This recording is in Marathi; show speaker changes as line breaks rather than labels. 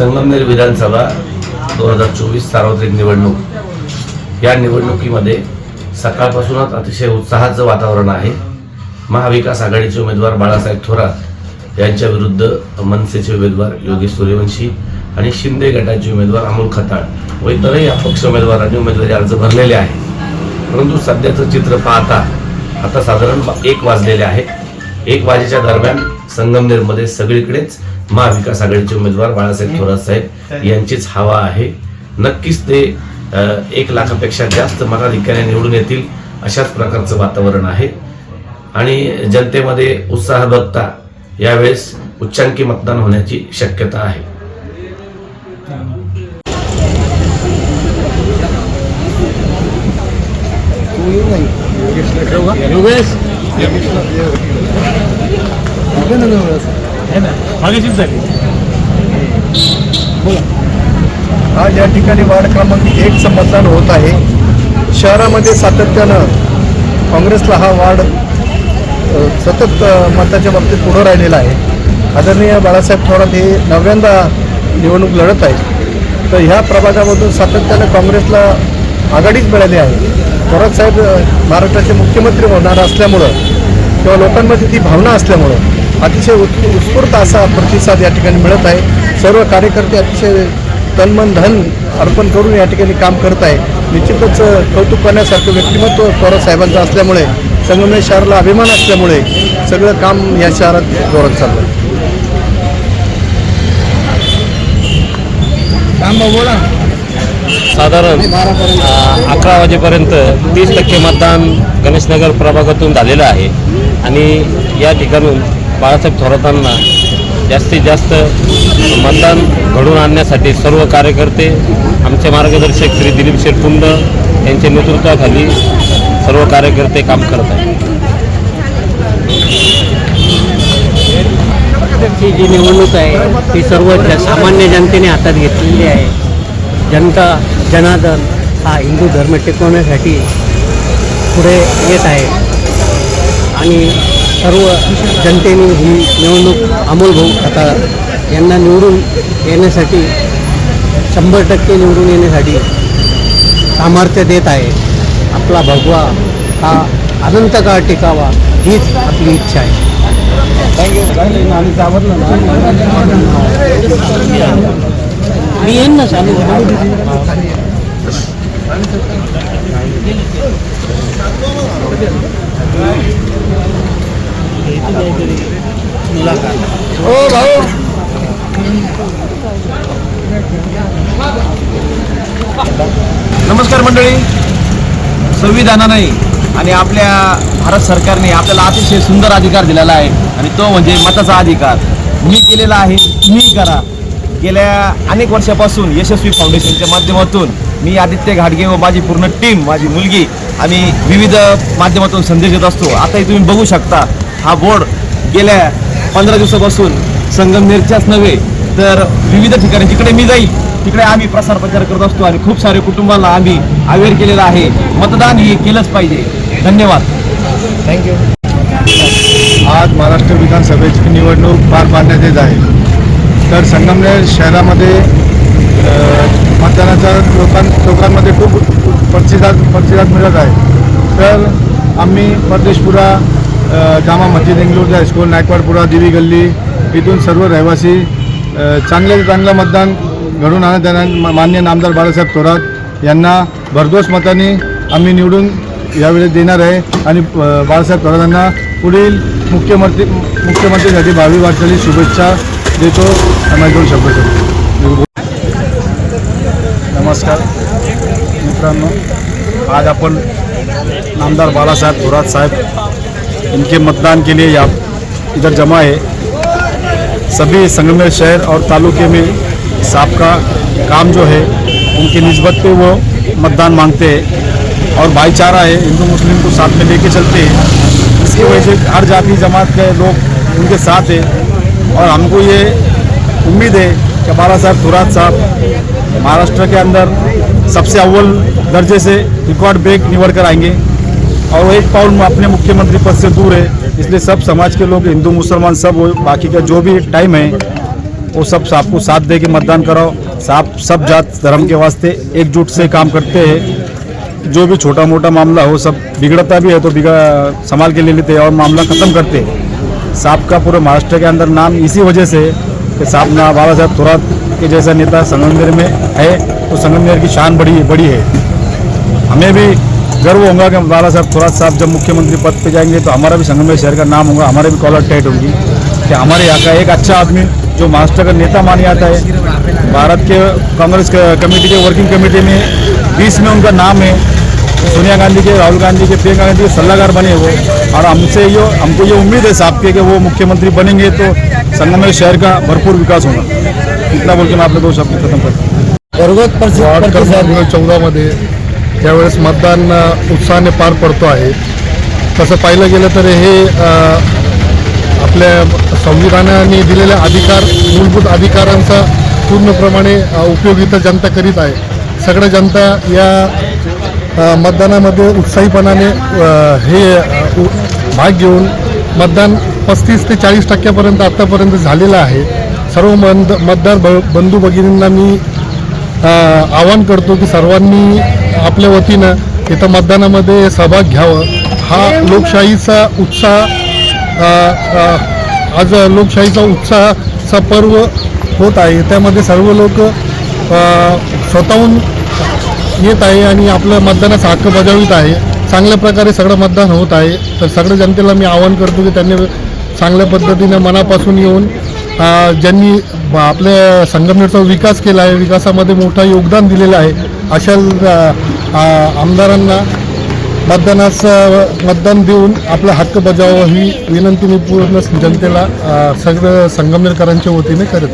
संगमनेर विधानसभा दोन हजार चोवीस सार्वत्रिक निवडणूक. या निवडणुकीमध्ये सकाळपासूनच अतिशय उत्साहाचं वातावरण आहे. महाविकास आघाडीचे उमेदवार बाळासाहेब थोरात यांच्या विरुद्ध मनसेचे उमेदवार योगेश सूर्यवंशी आणि शिंदे गटाचे उमेदवार अमोल खताळ व इतरही अपक्ष उमेदवारांनी उमेदवारी अर्ज भरलेले आहे परंतु सध्याचं चित्र पाहता आता साधारण एक वाजलेले आहे एक वाजेच्या दरम्यान संगमनेरमध्ये सगळीकडेच महाविकास आघाडीचे उमेदवार बाळासाहेब थोरात साहेब यांचीच हवा आहे. नक्कीच ते एक लाखापेक्षा जास्त मताधिक्याने निवडून येतील अशाच प्रकारचं वातावरण आहे. आणि जनतेमध्ये उत्साह बघता यावेळेस उच्चांकी मतदान होण्याची शक्यता आहे.
योगेश? मागेशीच झाली
आज या ठिकाणी वार्ड क्रमांक एकचं मतदान होत आहे. शहरामध्ये सातत्यानं काँग्रेसला हा वार्ड सतत मताच्या बाबतीत पुढं राहिलेला आहे. आदरणीय बाळासाहेब थोरात हे नव्यांदा निवडणूक लढत आहेत. तर ह्या प्रभागामधून सातत्यानं काँग्रेसला आघाडीच मिळाली आहे. थोरात साहेब महाराष्ट्राचे मुख्यमंत्री होणार असल्यामुळं किंवा लोकांमध्ये ती भावना असल्यामुळं अतिशय उत् उत्स्फूर्त असा प्रतिसाद या ठिकाणी मिळत आहे. सर्व कार्यकर्ते अतिशय तनमन धन अर्पण करून या ठिकाणी काम करत आहे. निश्चितच कौतुक करण्यासारखं व्यक्तिमत्व थोरात साहेबांचं असल्यामुळे संगमेश शहराला अभिमान असल्यामुळे सगळं काम या शहरात जोरात चाललं आहे.
साधारण अकरा वाजेपर्यंत तीस टक्के मतदान गणेशनगर प्रभागातून झालेलं आहे. आणि या ठिकाणून बाळासाहेब थोरातांना जास्तीत जास्त मतदान घडून आणण्यासाठी सर्व कार्यकर्ते आमचे मार्गदर्शक श्री दिलीप शेरकुंड यांच्या नेतृत्वाखाली सर्व कार्यकर्ते काम करत आहेत.
ही जी निवडणूक आहे ती सर्व सामान्य जनतेने हातात घेतलेली आहे. जनता जनार्दन हा हिंदू धर्म टिकवण्यासाठी पुढे येत आहे. आणि सर्व जनतेने ही निवडणूक अमोलभाऊ भाऊ यांना निवडून येण्यासाठी शंभर टक्के निवडून येण्यासाठी सामर्थ्य देत आहे. आपला भगवा हा अनंत काळ टिकावा हीच आपली इच्छा आहे. मी येईन ना चालू
हो भाऊ.
नमस्कार मंडळी. संविधानाने आणि आपल्या भारत सरकारने आपल्याला अतिशय सुंदर अधिकार दिलेला आहे. आणि तो म्हणजे मताचा अधिकार. मी केलेला आहे तुम्ही करा. गेल्या अनेक वर्षापासून यशस्वी फाउंडेशनच्या माध्यमातून मी आदित्य घाटगे व माझी पूर्ण टीम माझी मुलगी आम्ही विविध माध्यमातून संदेश देत असतो. आताही तुम्ही बघू शकता हा बोर्ड गेल्या पंधरा दिवसापासून संगमनेरच्याच नव्हे तर विविध ठिकाणी जिकडे मी जाईल तिकडे आम्ही प्रसार प्रचार करत असतो आणि खूप सारे कुटुंबाला आम्ही अवेअर केलेलं आहे. मतदान हे केलंच पाहिजे. धन्यवाद.
थँक्यू आज महाराष्ट्र विधानसभेची निवडणूक पार पाडण्यात येत आहे. तर संगमनेर शहरामध्ये मतदानाचा लोकां लोकांमध्ये खूप प्रतिसाद प्रतिसाद मिळत आहे. तर आम्ही परदेशपुरा जामा मस्जिद इंग्लोज हायस्कूल नायकवाडपुरा दिवी गल्ली इथून सर्व रहिवासी चांगले चांगलं मतदान घडून आणत येणार मान्य नामदार बाळासाहेब थोरात यांना भरघोस मताने आम्ही निवडून यावेळेस देणार आहे आणि बाळासाहेब थोरातांना पुढील मुख्यमंत्री मुख्यमंत्रीसाठी भावी वाटचाली शुभेच्छा देतो आम्ही शब्द. नमस्कार। मित्रांनो, आज अपन नामदार बालासाहेब थोरात साहब इनके मतदान के लिए यहाँ इधर जमा है। सभी संगमेर शहर और तालुके में साहब का काम जो है, उनकी नस्बत पे वो मतदान मांगते हैं और भाईचारा है, हिंदू, मुस्लिम को साथ में लेके चलते हैं। इसकी वजह से हर जाति, जमात के लोग उनके साथ हैं। और हमको ये उम्मीद है कि बाला साहब, थोरात साहब महाराष्ट्र के अंदर सबसे अव्वल दर्जे से रिकॉर्ड ब्रेक निवड़ कर आएँगे। और वो एक पाउल अपने मुख्यमंत्री पद से दूर है, इसलिए सब समाज के लोग, हिंदू, मुसलमान, सब वो, बाकी का जो भी टाइम है,
वो सब आपको साथ दे के मतदान कराओ। साफ़, सब जात, धर्म के वास्ते एकजुट से काम करते हैं। जो भी छोटा मोटा मामला हो, सब बिगड़ता भी है तो बिगड़, संभाल के ले लेते हैं और मामला ख़त्म करते हैं। साहब का पूरे महाराष्ट्र के अंदर नाम इसी वजह से कि साहब ना बाबा साहब थोरात के जैसा नेता संगमनेर में है तो संगमनेर की शान बड़ी बड़ी है। हमें भी गर्व होगा कि बाला साहब थोरात साहब जब मुख्यमंत्री पद पर जाएँगे तो हमारा भी संगमनेर शहर का नाम होगा, हमारे भी कॉलर टाइट होगी। कि हमारे यहाँ का एक अच्छा आदमी जो महाराष्ट्र का नेता माने जाता है, भारत के कांग्रेस कमेटी के वर्किंग कमेटी में बीस में उनका नाम है सोनिया गांधी के राहुल गांधी के प्रियंका गांधी के सलाहकार बने वो और हमसे ये हमको ये उम्मीद है साहब के कि वो मुख्यमंत्री बनेंगे तो संगमनेर शहर का भरपूर विकास होगा। इतना बोल के मैं आपने दो शब्द खत्म करता
वार्ड क्रमांक चौदामध्ये त्यावेळेस मतदान उत्साहाने पार पडतो आहे तसं पाहिलं गेलं तर हे आपल्या संविधानाने दिलेले अधिकार मूलभूत अधिकारांचा पूर्णप्रमाणे उपयोग इथं जनता करीत आहे. सगळ्या जनता या मतदानामध्ये उत्साहीपणाने हे भाग घेऊन मतदान पस्तीस ते चाळीस टक्क्यापर्यंत आत्तापर्यंत झालेलं आहे. सर्व मंद मतदार ब बंधू भगिनींना मी आवाहन करतो की सर्वांनी आपल्या वतीनं इथं मतदानामध्ये सहभाग घ्यावं. हा लोकशाहीचा उत्साह आज लोकशाहीचा उत्साहाचा पर्व होत आहे. त्यामध्ये सर्व लोक स्वतःहून येत आहे आणि आपलं मतदानाचा हक्क बजावित आहे. चांगल्या प्रकारे सगळं मतदान होत आहे. तर सगळ्या जनतेला मी आवाहन करतो की त्यांनी चांगल्या पद्धतीनं मनापासून येऊन ज्यांनी आपल्या संगमनेरचा विकास केला आहे विकासामध्ये मोठं योगदान दिलेलं आहे अशा आमदारांना मतदानाचं मतदान देऊन आपला हक्क बजावावा ही विनंती मी पूर्ण जनतेला सगळं संगमनेरकरांच्या वतीने करत.